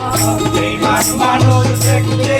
They must know the second day.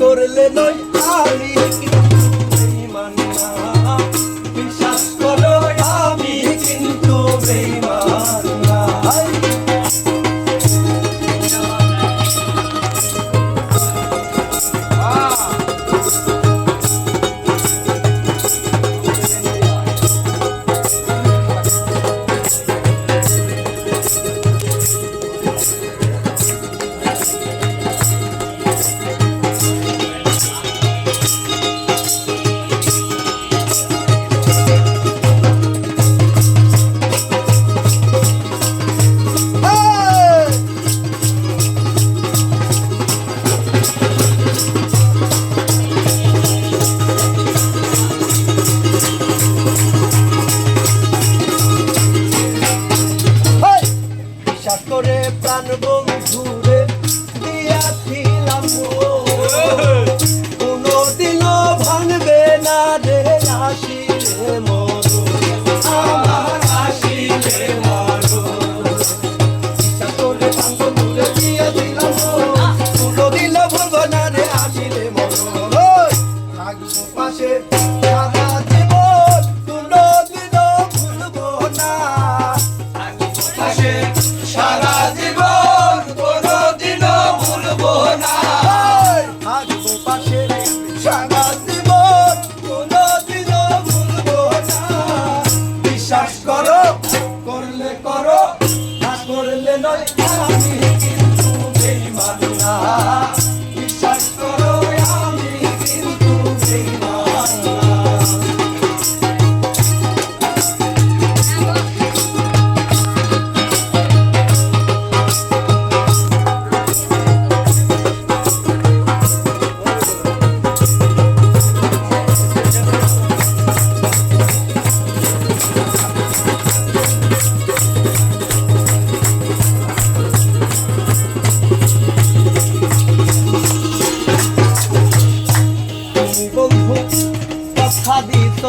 করলে নয় আমি Oh. Thank you. তুমি বন্ধু কথা দিত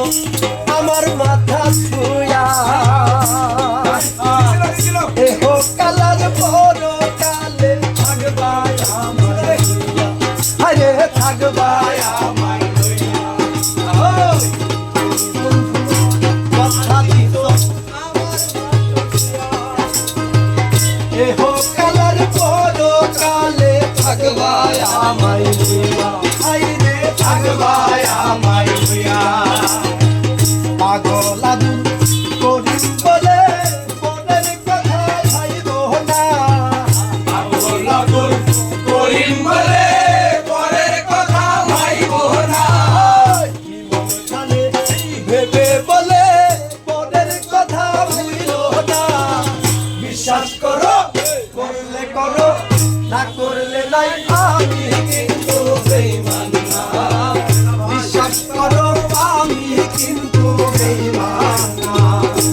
আমার মাথা ছুঁয়া। কালার ভেবে বলে পরের কথা ভুলিল না। বিশ্বাস করো, করলে করো, না করলে নাই আমি কিন্তু বেইমান না। বিশ্বাস করো, আমি কিন্তু বেইমান না।